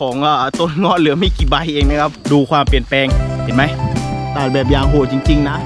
ของอต้นเงาะเหลือไม่กี่ใบเองนะครับ ดูความเปลี่ยนแปลงเห็นไหมตัดแบบยางโหดจริง ๆ นะ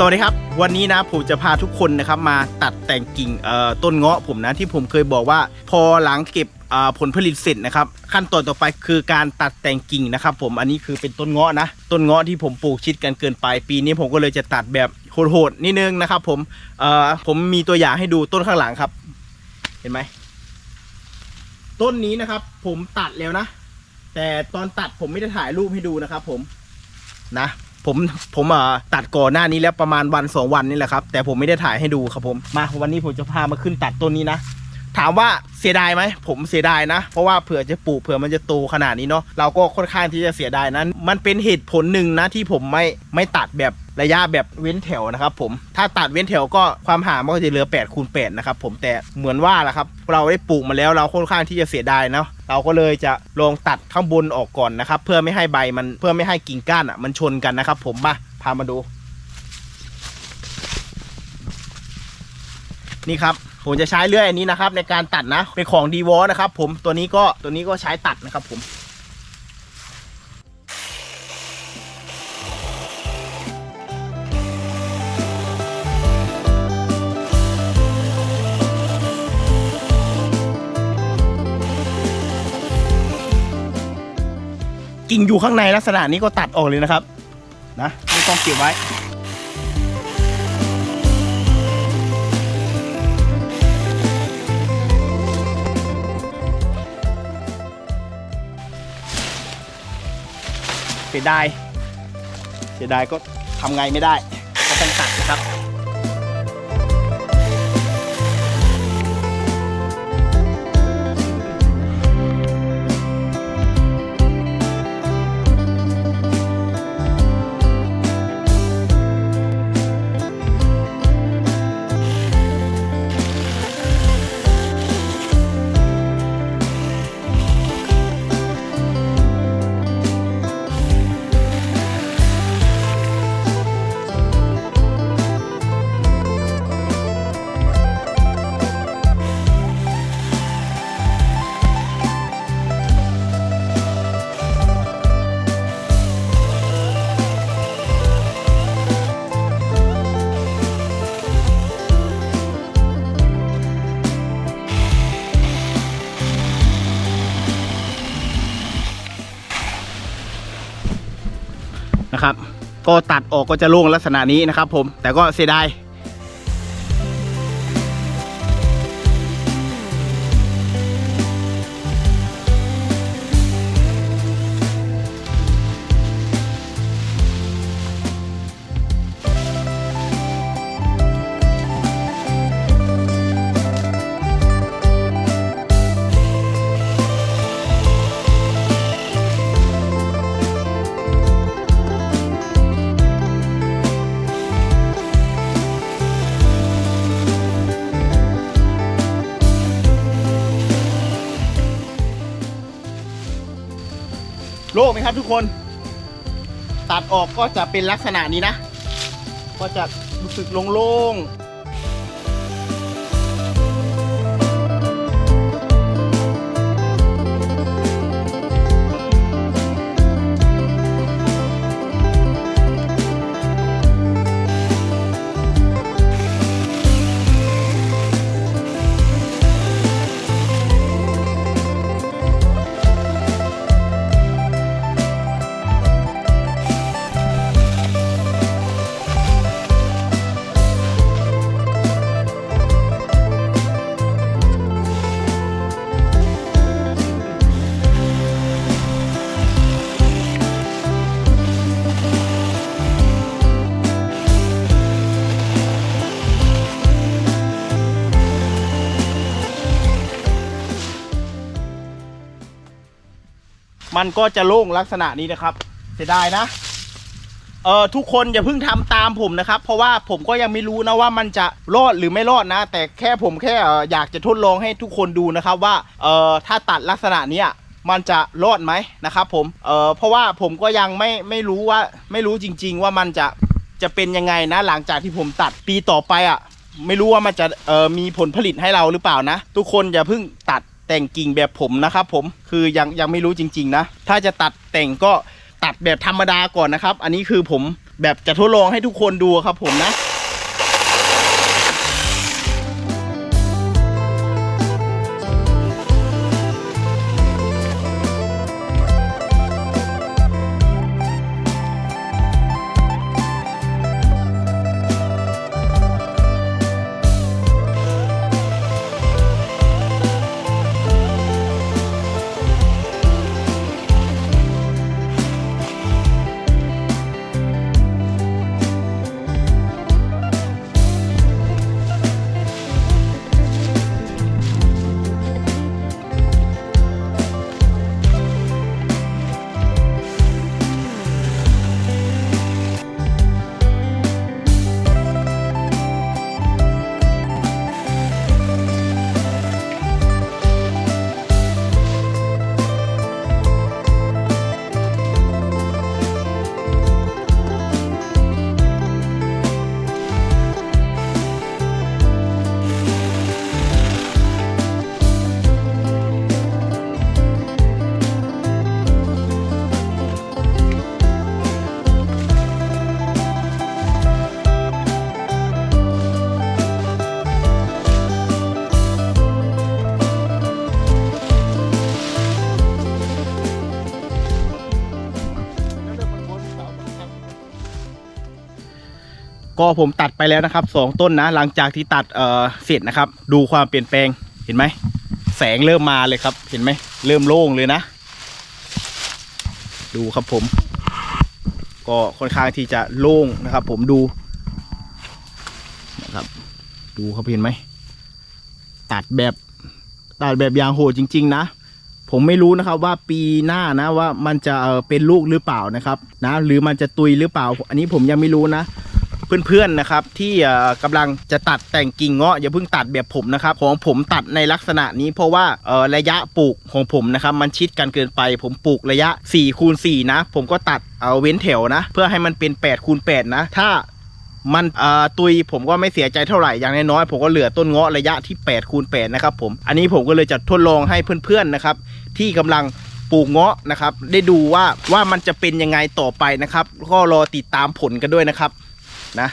สวัสดีครับ วันนี้นะผมจะพาทุกคนนะครับมาตัดแต่งกิ่งต้นเงาะผมนะที่ผมเคยบอกว่า พอหลังเก็บ ผลผลิตเสร็จนะครับ ขั้นตอนต่อไปคือการตัดแต่งกิ่งนะครับ ผมอันนี้คือเป็นต้นเงาะนะต้นเงาะที่ผมปลูกชิดกันเกินไป ปีนี้ผมก็เลยจะตัดแบบโหดๆนิดนึงนะครับ ผมผมมีตัวอย่างให้ดูต้นข้างหลังครับ เห็นไหมต้นนี้นะครับ ผมตัดแล้วนะ แต่ตอนตัดผมไม่ได้ถ่ายรูปให้ดูนะครับ ผมนะ ผมผมอ่อตัดก่อนหน้านี้แล้วประมาณวันสองวันนี่แหละครับ แต่ผมไม่ได้ถ่ายให้ดูครับผมมาวันนี้ผมจะพามาขึ้นตัดต้นนี้นะ ถามว่าเสียดายไหมผมเสียดายนะ เพราะว่าเผื่อจะปลูกเผื่อมันจะโตขนาดนี้เนาะเราก็ค่อนข้างที่จะเสียดายนั้น มันเป็นเหตุผลหนึ่งนะที่ผมไม่ไม่ตัดแบบระยะแบบเว้นแถวนะครับผมถ้าตัดเว้นแถวก็ความห่างมันก็จะเหลือ8คูณ8นะครับผมแต่เหมือนว่าแหละครับ เราได้ปลูกมาแล้วเราค่อนข้างที่จะเสียดายเนาะเราก็เลยจะลองตัดข้างบนออกก่อนนะครับ เพื่อไม่ให้ใบมันเพื่อไม่ให้กิ่งก้านอะมันชนกันนะครับ ผมมาพามาดู นี่ครับ ผมจะใช้เลื่อยอันนี้นะครับ ในการตัดนะเป็นของดีวอนะครับ ผมตัวนี้ก็ตัวนี้ก็ใช้ตัดนะครับ ผมกิ่งอยู่ข้างในลักษณะนี้ก็ตัดออกเลยนะครับ นะไม่ต้องเก็บไว้ สียดาย เสียดายก็ทำไงไม่ได้ ก็ตัดออกก็จะโล่งลักษณะนี้นะครับผมแต่ก็เสียดาย โล่งไหมครับทุกคน ตัดออกก็จะเป็นลักษณะนี้นะ ก็จะรู้สึกโล่งๆ มันก็จะโล่งลักษณะนี้นะครับ เสียดายนะเออทุกคนอย่าเพิ่งทำตามผมนะครับ เพราะว่าผมก็ยังไม่รู้นะว่ามันจะรอดหรือไม่รอดนะ แต่แค่ผมแค่เอ่ออยากจะทดลองให้ทุกคนดูนะครับว่าเออถ้าตัดลักษณะเนี้ยมันจะรอดไหมนะครับผมเออเพราะว่าผมก็ยังไม่ไม่รู้ว่าไม่รู้จริง ๆ ว่ามันจะจะเป็นยังไงนะหลังจากที่ผมตัดปีต่อไปอะ ไม่รู้ว่ามันจะเออมีผลผลิตให้เราหรือเปล่านะ ทุกคนอย่าเพิ่งตัด แต่งกิ่งแบบผมนะครับผมคือยังยังไม่รู้จริง ๆ นะ ถ้าจะตัดแต่งก็ตัดแบบธรรมดาก่อนนะครับ อันนี้คือผมแบบจะทดลองให้ทุกคนดูครับผมนะ ก็ผมตัดไปแล้วนะครับสองต้นนะ หลังจากที่ตัดเอ่อเสร็จนะครับ ดูความเปลี่ยนแปลงเห็นไหมแสงเริ่มมาเลยครับ เห็นไหมเริ่มโล่งเลยนะ ดูครับผม ก็ค่อนข้างที่จะโล่งนะครับ ผมดูนะครับ ดูครับเห็นไหมตัดแบบตัดแบบยางโหดจริง ๆ นะผมไม่รู้นะครับว่าปีหน้านะว่ามันจะเป็นลูกหรือเปล่านะครับนะหรือมันจะตุยหรือเปล่า อันนี้ผมยังไม่รู้นะ เพื่อนๆนะครับ ที่เอ่อกำลังจะตัดแต่งกิ่งเงาะอย่าเพิ่งตัดแบบผมนะครับของผมตัดในลักษณะนี้เพราะว่าระยะปลูกของผมนะครับมันชิดกันเกินไป ผมปลูกระยะ4คูณ4นะ ผมก็ตัดเอาเว้นแถวนะ เพื่อให้มันเป็น8คูณ8นะ ถ้ามันตุยผมก็ไม่เสียใจเท่าไหร่อย่างน้อยๆผมก็เหลือต้นเงาะระยะที่8คูณ8นะครับผมอันนี้ผมก็เลยจะทดลองให้เพื่อนๆนะครับ ที่กำลังปลูกเงาะนะครับ ได้ดูว่าว่ามันจะเป็นยังไงต่อไปนะครับ ก็รอติดตามผลกันด้วยนะครับ นะ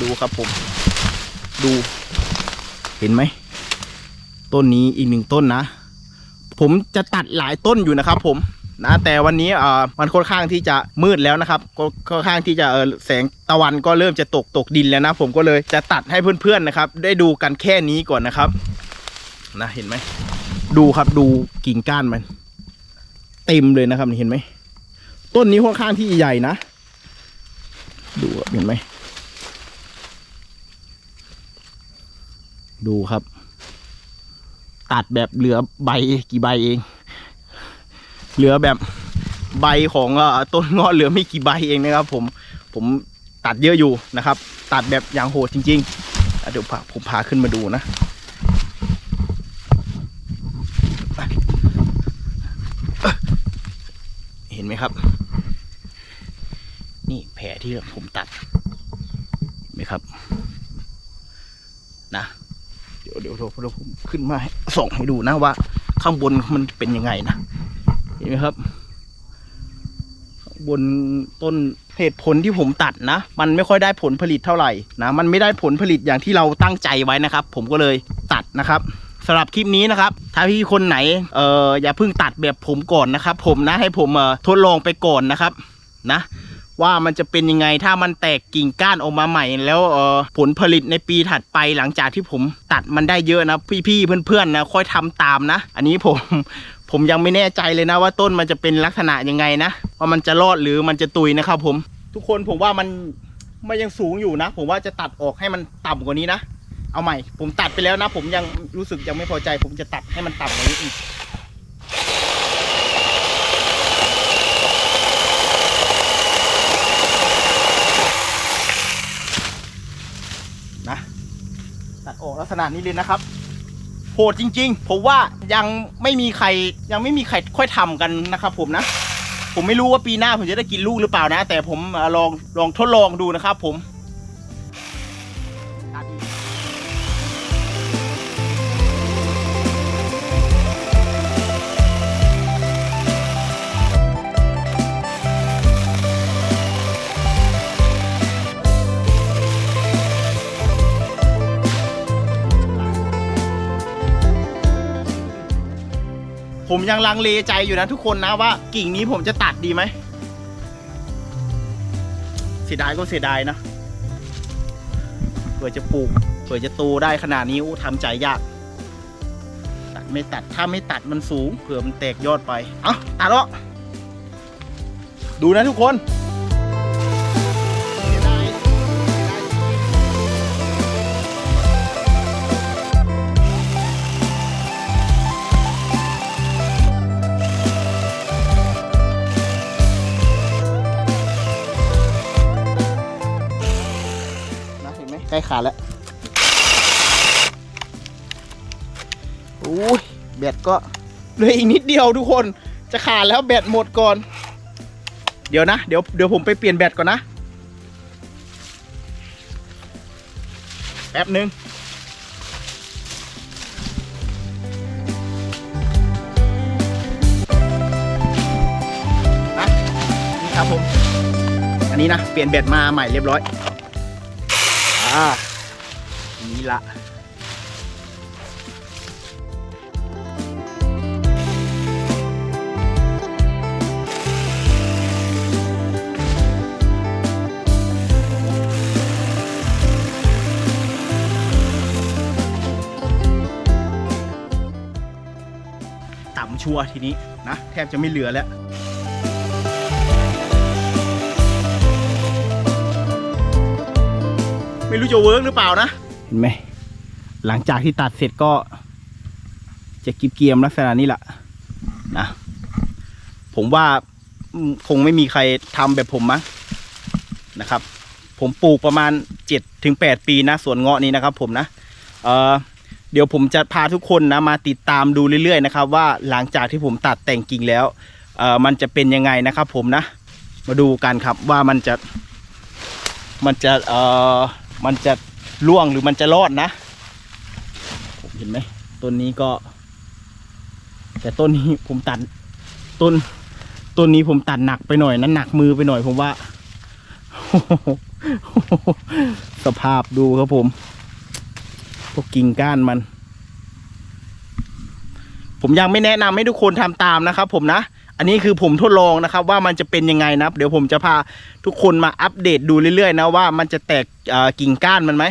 ดูครับผม ดูเห็นไหม ต้นนี้อีกหนึ่งต้นนะ ผมจะตัดหลายต้นอยู่นะครับผมนะแต่วันนี้เอ่อมันค่อนข้างที่จะมืดแล้วนะครับค่อนข้างที่จะเออแสงตะวันก็เริ่มจะตกตกดินแล้วนะ ผมก็เลยจะตัดให้เพื่อนๆนะครับ ได้ดูกันแค่นี้ก่อนนะครับนะเห็นไหม ดูครับดูกิ่งก้านมัน เต็มเลยนะครับเห็นไหมต้นนี้ค่อนข้างที่ใหญ่นะ ดูครับเห็นไหม ดูครับ ตัดแบบเหลือใบกี่ใบเอง เหลือแบบใบของอต้นเงาะเหลือไม่กี่ใบเองนะครับ ผมผมตัดเยอะอยู่นะครับ ตัดแบบอย่างโหดจริงๆเดี๋ยวผมพาขึ้นมาดูนะเห็นไหมครับ นี่แผลที่ผมตัดเห็นไหมครับ นะเดี๋ยวเดี๋ยวเดี๋ยวเดี๋ยวผมขึ้นมาส่องให้ดูนะว่า ข้างบนมันเป็นยังไงนะ เห็นไหมครับ ข้างบนต้นเหตุผลที่ผมตัดนะ มันไม่ค่อยได้ผลผลิตเท่าไหร่นะ มันไม่ได้ผลผลิตอย่างที่เราตั้งใจไว้นะครับ ผมก็เลยตัดนะครับสำหรับคลิปนี้นะครับ ถ้าพี่คนไหนเอออย่าเพิ่งตัดแบบผมก่อนนะครับ ผมนะให้ผมเอ่อทดลองไปก่อนนะครับ นะ ว่ามันจะเป็นยังไงถ้ามันแตกกิ่งก้านออกมาใหม่ แล้วเออผลผลิตในปีถัดไปหลังจากที่ผมตัดมันได้เยอะนะพี่ๆเพื่อนๆนะค่อยทำตามนะ อันนี้ผมผมยังไม่แน่ใจเลยนะว่าต้นมันจะเป็นลักษณะยังไงนะว่ามันจะรอดหรือมันจะตุยนะครับผม ทุกคนผมว่ามันมันยังสูงอยู่นะ ผมว่าจะตัดออกให้มันต่ำกว่านี้นะ เอาใหม่ ผมตัดไปแล้วนะ ผมยังรู้สึกยังไม่พอใจ ผมจะตัดให้มันต่ำกว่านี้อีก นาดนี้เลยนะครับโหดจริง ๆ ผมว่ายังไม่มีใครยังไม่มีใครค่อยทำกันนะครับ ผมนะ ผมไม่รู้ว่าปีหน้าผมจะได้กินลูกหรือเปล่านะ แต่ผมลองลองทดลองดูนะครับ ผม ผมยังลังเลใจอยู่นะทุกคนนะว่ากิ่งนี้ผมจะตัดดีไหมเสียดายก็เสียดายนะเผื่อจะปลูกเผื่อจะโตได้ขนาดนี้อู้ทำใจยาก ตัดไม่ตัดถ้าไม่ตัดมันสูงเผื่อมันแตกยอดไป เอ้าตัดแล้วดูนะทุกคน ล้ขาดแล้วโอ้ยแบตก็เหลืออีกนิดเดียวทุกคนจะขาดแล้วแบตหมดก่อน เดี๋ยวนะ เดี๋ยวเดี๋ยวผมไปเปลี่ยนแบตก่อนนะแป๊บหนึ่งนะนี่ครับผม อันนี้นะ เปลี่ยนแบตมาใหม่เรียบร้อย อ่านี่ละต่ำชัวร์ทีนี้นะ แทบจะไม่เหลือแล้ว ไม่รู้จะเวิร์กหรือเปล่านะ เห็นไหม หลังจากที่ตัดเสร็จก็ จะกิบเกียมลักษณะนี้แหละนะ ผมว่าคงไม่มีใครทำแบบผมมั้งนะครับ ผมปลูกประมาณ7จ็ดถึงแปีนะสวนเงาะนี้นะครับ ผมนะ เออเดี๋ยวผมจะพาทุกคนนะมาติดตามดูเรื่อยๆนะครับ ว่าหลังจากที่ผมตัดแต่งกิ่งแล้วเออมันจะเป็นยังไงนะครับ ผมนะ มาดูกันครับว่ามันจะมันจะเออ มันจะล่วงหรือมันจะรอดนะผมเห็นไหมต้นนี้ก็ แต่ต้นนี้ผมตัดต้นต้นนี้ผมตัดหนักไปหน่อยนะหนักมือไปหน่อยผมว่าสภาพดูครับผมพวกกิ่งก้านมัน ผมยังไม่แนะนำให้ทุกคนทำตามนะครับผมนะ อันนี้คือผมทดลองนะครับว่ามันจะเป็นยังไงนะเดี๋ยวผมจะพาทุกคนมาอัปเดตดูเรื่อยๆนะว่ามันจะแตกกิ่งก้านมันไหม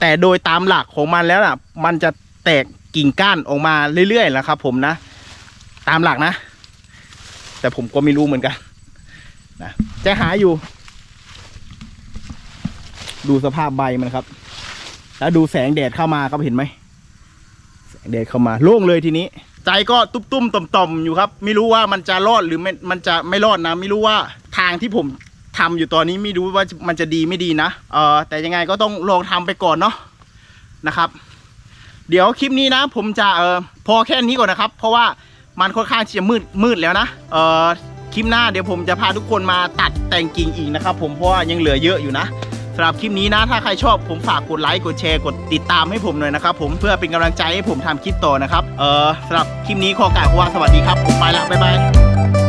แต่โดยตามหลักของมันแล้วน่ะมันจะแตกกิ่งก้านออกมาเรื่อยๆนะครับผมนะ ตามหลักนะ แต่ผมก็ไม่รู้เหมือนกันนะจะหาอยู่ ดูสภาพใบมันครับ แล้วดูแสงแดดเข้ามาครับเห็นไหมแสงแดดเข้ามาโล่งเลยทีนี้ ใจก็ตุ้มๆต่อมๆอยู่ครับ ไม่รู้ว่ามันจะรอดหรือไม่มันจะไม่รอดนะ ไม่รู้ว่าทางที่ผมทำอยู่ตอนนี้ไม่รู้ว่ามันจะดีไม่ดีนะเออแต่ยังไงก็ต้องลองทำไปก่อนเนาะนะครับ เดี๋ยวคลิปนี้นะ ผมจะเออพอแค่นี้ก่อนนะครับ เพราะว่ามันค่อนข้างจะมืดมืดแล้วนะเออคลิปหน้าเดี๋ยวผมจะพาทุกคนมาตัดแต่งกิ่งอีกนะครับ ผมเพราะว่ายังเหลือเยอะอยู่นะ สำหรับคลิปนี้นะ ถ้าใครชอบผมฝากกดไลค์กดแชร์กดติดตามให้ผมหน่อยนะครับผมเพื่อเป็นกำลังใจให้ผมทำคลิปต่อนะครับเออสำหรับคลิปนี้ขอกล่าวว่าสวัสดีครับผมไปละบ๊ายบาย